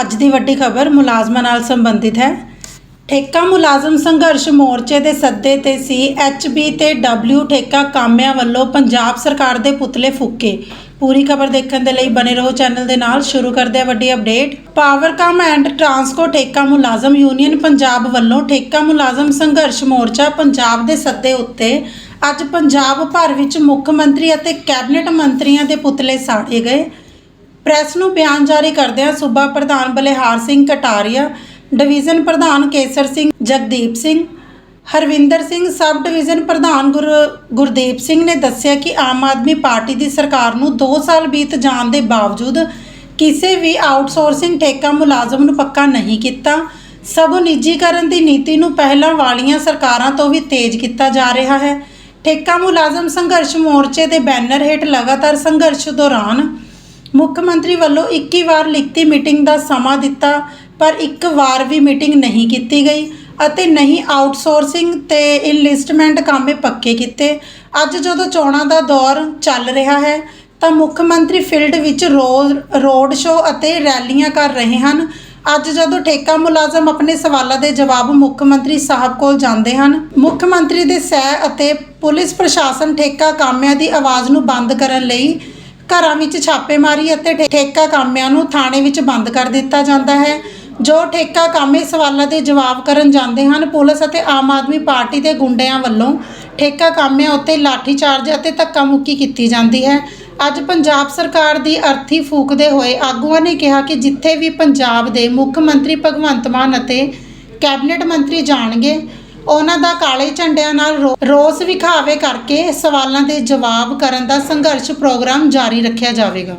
ਅੱਜ ਦੀ ਵੱਡੀ ਖਬਰ ਮੁਲਾਜ਼ਮਾਂ ਨਾਲ ਸੰਬੰਧਿਤ ਹੈ। ਠੇਕਾ ਮੁਲਾਜ਼ਮ ਸੰਘਰਸ਼ ਮੋਰਚੇ ਦੇ ਸੱਦੇ ਤੇ ਸੀ। ਐਚਬੀ ਤੇ ਡਬਲਯੂ ਠੇਕਾ ਕਾਮਿਆਂ ਵੱਲੋਂ ਪੰਜਾਬ ਸਰਕਾਰ ਦੇ ਪੁਤਲੇ ਫੂਕੇ। ਪੂਰੀ ਖਬਰ ਦੇਖਣ ਦੇ ਲਈ ਬਣੇ ਰਹੋ ਚੈਨਲ ਦੇ ਨਾਲ। ਸ਼ੁਰੂ ਕਰਦੇ ਹਾਂ ਵੱਡੀ ਅਪਡੇਟ। ਪਾਵਰਕਾਮ ਐਂਡ ਟਰਾਂਸਕੋ ਠੇਕਾ ਮੁਲਾਜ਼ਮ ਯੂਨੀਅਨ ਪੰਜਾਬ ਵੱਲੋਂ ਠੇਕਾ ਮੁਲਾਜ਼ਮ ਸੰਘਰਸ਼ ਮੋਰਚਾ ਪੰਜਾਬ ਦੇ ਸੱਦੇ ਉੱਤੇ ਅੱਜ ਪੰਜਾਬ ਭਰ ਵਿੱਚ ਮੁੱਖ ਮੰਤਰੀ ਅਤੇ ਕੈਬਨਿਟ ਮੰਤਰੀਆਂ ਦੇ ਪੁਤਲੇ ਸਾੜੇ ਗਏ। ਪ੍ਰੈਸ ਨੂੰ ਬਿਆਨ ਜਾਰੀ ਕਰਦਿਆਂ ਸੂਬਾ ਪ੍ਰਧਾਨ ਬਲਿਹਾਰ ਸਿੰਘ ਕਟਾਰੀਆ, ਡਿਵੀਜ਼ਨ ਪ੍ਰਧਾਨ ਕੇਸਰ ਸਿੰਘ ਜਗਦੀਪ ਸਿੰਘ, ਹਰਵਿੰਦਰ ਸਿੰਘ ਸਬ ਡਿਵੀਜ਼ਨ ਪ੍ਰਧਾਨ ਗੁਰ, ਗੁਰਦੀਪ ਸਿੰਘ ਨੇ ਦੱਸਿਆ ਕਿ ਆਮ ਆਦਮੀ ਪਾਰਟੀ ਦੀ ਸਰਕਾਰ ਨੂੰ 2 ਸਾਲ ਬੀਤ ਜਾਣ ਦੇ ਬਾਵਜੂਦ ਕਿਸੇ ਵੀ ਆਊਟਸੋਰਸਿੰਗ ਠੇਕਾ ਮੁਲਾਜ਼ਮ ਨੂੰ ਪੱਕਾ ਨਹੀਂ ਕੀਤਾ। ਸਗੋਂ ਨਿੱਜੀਕਰਨ ਦੀ ਨੀਤੀ ਨੂੰ ਪਹਿਲਾਂ ਵਾਲੀਆਂ ਸਰਕਾਰਾਂ ਤੋਂ ਵੀ ਤੇਜ਼ ਕੀਤਾ ਜਾ ਰਿਹਾ ਹੈ। ਠੇਕਾ ਮੁਲਾਜ਼ਮ ਸੰਘਰਸ਼ ਮੋਰਚੇ ਦੇ ਬੈਨਰ ਹੇਠ ਲਗਾਤਾਰ ਸੰਘਰਸ਼ ਦੌਰਾਨ ਮੁੱਖ ਮੰਤਰੀ ਵੱਲੋਂ 21 ਵਾਰ ਲਿਖਤੀ ਮੀਟਿੰਗ ਦਾ ਸਮਾਂ ਦਿੱਤਾ, ਪਰ ਇੱਕ ਵਾਰ ਵੀ ਮੀਟਿੰਗ ਨਹੀਂ ਕੀਤੀ ਗਈ ਅਤੇ ਨਹੀਂ ਆਊਟਸੋਰਸਿੰਗ ਤੇ ਇਨਲਿਸਟਮੈਂਟ ਕਾਮੇ ਪੱਕੇ ਕੀਤੇ। ਅੱਜ ਜਦੋਂ ਚੋਣਾਂ ਦਾ ਦੌਰ ਚੱਲ ਰਿਹਾ ਹੈ, ਤਾਂ ਮੁੱਖ ਮੰਤਰੀ ਫੀਲਡ ਵਿੱਚ ਰੋਜ਼ ਰੋਡ ਸ਼ੋਅ ਅਤੇ ਰੈਲੀਆਂ ਕਰ ਰਹੇ ਹਨ। ਅੱਜ ਜਦੋਂ ਠੇਕਾ ਮੁਲਾਜ਼ਮ ਆਪਣੇ ਸਵਾਲਾਂ ਦੇ ਜਵਾਬ ਮੁੱਖ ਮੰਤਰੀ ਸਾਹਿਬ ਕੋਲ ਜਾਂਦੇ ਹਨ, ਮੁੱਖ ਮੰਤਰੀ ਦੇ ਸਹਿ ਅਤੇ ਪੁਲਿਸ ਪ੍ਰਸ਼ਾਸਨ ਠੇਕਾ ਕਾਮਿਆਂ ਦੀ ਆਵਾਜ਼ ਨੂੰ ਬੰਦ ਕਰਨ ਲਈ ਘਰਾਂ ਵਿੱਚ ਛਾਪੇਮਾਰੀ ਅਤੇ ਠੇ- ਠੇਕਾ ਕਾਮਿਆਂ ਨੂੰ ਥਾਣੇ ਵਿੱਚ ਬੰਦ ਕਰ ਦਿੱਤਾ ਜਾਂਦਾ ਹੈ। ਜੋ ਠੇਕਾ ਕਾਮੇ ਸਵਾਲਾਂ ਦੇ ਜਵਾਬ ਕਰਨ ਜਾਂਦੇ ਹਨ, ਪੁਲਿਸ ਅਤੇ ਆਮ ਆਦਮੀ ਪਾਰਟੀ ਦੇ ਗੁੰਡਿਆਂ ਵੱਲੋਂ ਠੇਕਾ ਕਾਮਿਆਂ ਉੱਤੇ ਲਾਠੀਚਾਰਜ ਅਤੇ ਧੱਕਾ ਮੁੱਕੀ ਕੀਤੀ ਜਾਂਦੀ ਹੈ। ਅੱਜ ਪੰਜਾਬ ਸਰਕਾਰ ਦੀ ਅਰਥੀ ਫੂਕਦੇ ਹੋਏ ਆਗੂਆਂ ਨੇ ਕਿਹਾ ਕਿ ਜਿੱਥੇ ਵੀ ਪੰਜਾਬ ਦੇ ਮੁੱਖ ਮੰਤਰੀ ਭਗਵੰਤ ਮਾਨ ਅਤੇ ਕੈਬਨਿਟ ਮੰਤਰੀ ਜਾਣਗੇ ਉਹਨਾਂ ਦਾ ਕਾਲੇ ਝੰਡਿਆਂ ਨਾਲ ਰੋ- ਰੋਸ ਵਿਖਾਵੇ ਕਰਕੇ ਸਵਾਲਾਂ ਦੇ ਜਵਾਬ ਕਰਨ ਦਾ ਸੰਘਰਸ਼ ਪ੍ਰੋਗਰਾਮ ਜਾਰੀ ਰੱਖਿਆ ਜਾਵੇਗਾ।